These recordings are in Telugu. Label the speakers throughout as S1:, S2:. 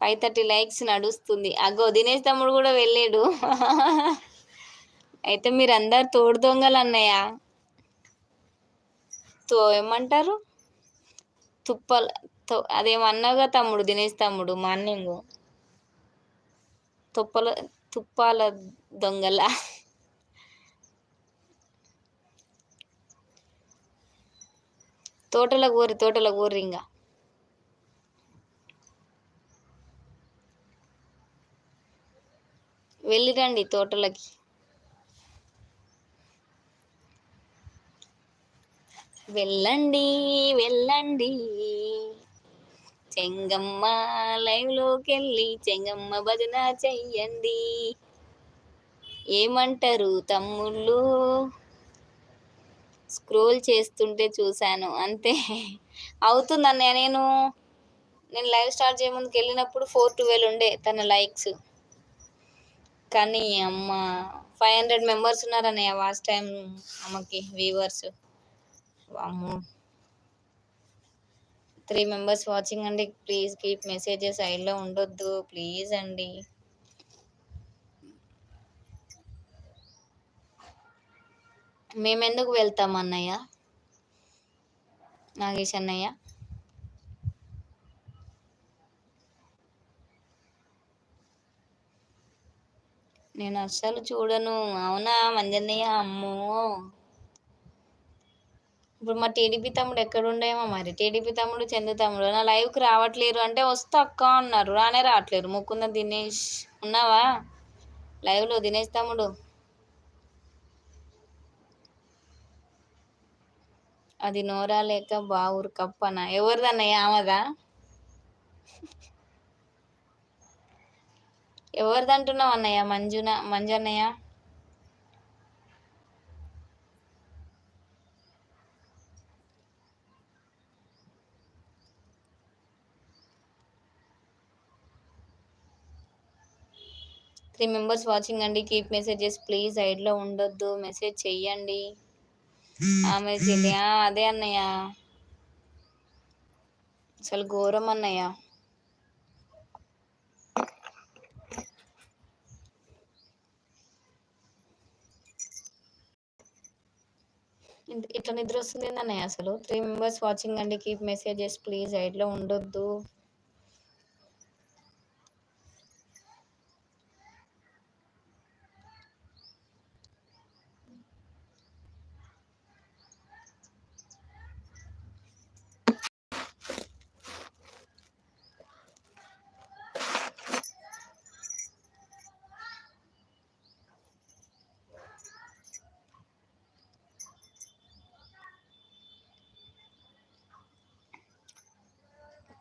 S1: ఫైవ్ థర్టీ లైక్స్ నడుస్తుంది. అగో దినేష్ తమ్ముడు కూడా వెళ్ళాడు. అయితే మీరు అందరు తోడు దొంగలు అన్నయ్య. తో ఏమంటారు? తుప్పల అదేమన్నాగా తమ్ముడు దినేష్ తమ్ముడు మార్నింగ్. తుప్పల తుప్పాల దొంగల. తోటల కూరి తోటల కూరి ఇంకా వెళ్ళిరండి తోటలకి. వెళ్ళండి వెళ్ళండి. చెంగమ్మ లైవ్లోకి వెళ్ళి చెంగమ్మ భజన చెయ్యండి. ఏమంటారు తమ్ముళ్ళు? స్క్రోల్ చేస్తుంటే చూశాను అంతే. అవుతుందన్నయ్య నేను నేను లైవ్ స్టార్ట్ చేయముందుకు వెళ్ళినప్పుడు ఫోర్ ట్వెల్వ్ ఉండే తన లైక్స్. కానీ అమ్మ ఫైవ్ హండ్రెడ్ మెంబర్స్ ఉన్నారన్నయ్య లాస్ట్ టైం అమ్మకి వ్యూవర్స్ అమ్మ త్రీ మెంబర్స్ వాచింగ్ అండి ప్లీజ్ కీప్ మెసేజెస్ సైడ్లో ఉండొద్దు ప్లీజ్ అండి. మేమెందుకు వెళ్తాం అన్నయ్య? నాగేష్ అన్నయ్య? నేను అస్సలు చూడను. అవునా మంజన్నయ్య అమ్మో! ఇప్పుడు మా టీడీపీ తమ్ముడు ఎక్కడుండేమో మరి? టీడీపీ తమ్ముడు చందు తమ్ముడు నా లైవ్కి రావట్లేరు అంటే వస్తా అక్క అన్నారు. రానే రావట్లేరు. ముకుంద దినేష్ ఉన్నావా? లైవ్లో దినేష్ తమ్ముడు. అది నోరా లేక బావురు కప్పనా? ఎవరిదన్నయ్య ఆమదా? ఎవరిది అంటున్నావు అన్నయ్య? మంజున మంజన్నయ్య? త్రీ మెంబర్స్ వాచింగ్ అండి. కీప్ మెసేజెస్ ప్లీజ్ సైడ్లో ఉండొద్దు. మెసేజ్ చెయ్యండి. మెసేజ్ అదే అన్నయ్య. అసలు ఘోరం అన్నయ్య. ఇట్లా నిద్ర వస్తుంది అన్నయ్య అసలు. త్రీ మెంబర్స్ వాచింగ్ అండి. కీప్ మెసేజెస్ ప్లీజ్ సైడ్లో ఉండొద్దు.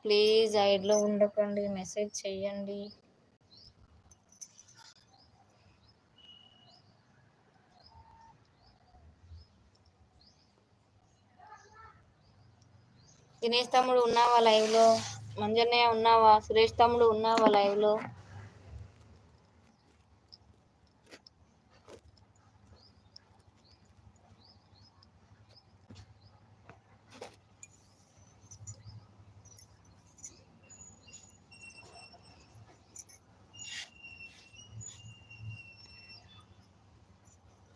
S1: ప్లీజ్ ఐడ్లో ఉండకండి మెసేజ్ చేయండి దినేష్ తమ్ముడు ఉన్నావా లైవ్లో మంజన్నయ్య ఉన్నావా? సురేష్ తమ్ముడు ఉన్నావా లైవ్లో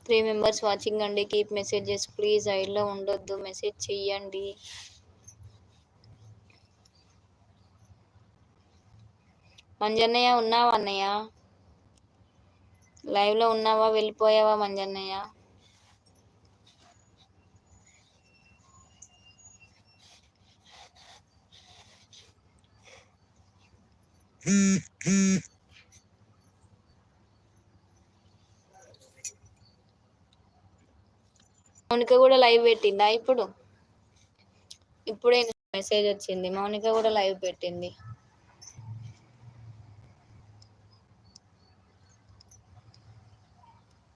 S1: త్రీ మెంబర్స్ వాచింగ్ అండి. Keep messages please. ఐడ్లో ఉండొద్దు. మెసేజ్ చెయ్యండి. మంజన్నయ్య ఉన్నావా అన్నయ్య? లైవ్లో ఉన్నావా? వెళ్ళిపోయావా మంజన్నయ్య? మౌనిక కూడా లైవ్ పెట్టిందా ఇప్పుడు? ఇప్పుడే మెసేజ్ వచ్చింది. మౌనిక కూడా లైవ్ పెట్టింది.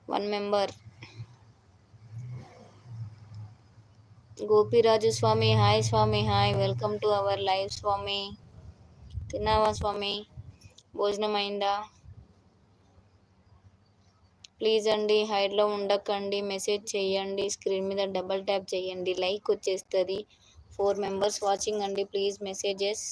S1: One member Gopiraju Swami hi Swami hi welcome to our live Swami. తిన్నావా స్వామి? భోజనం అయిందా ప్లీజ్ అండి హైడ్లో ఉండకండి మెసేజ్ చేయండి స్క్రీన్ మీద డబల్ ట్యాప్ చేయండి లైక్ వచ్చేస్తుంది. ఫోర్ మెంబర్స్ వాచింగ్ అండి ప్లీజ్ మెసేజెస్.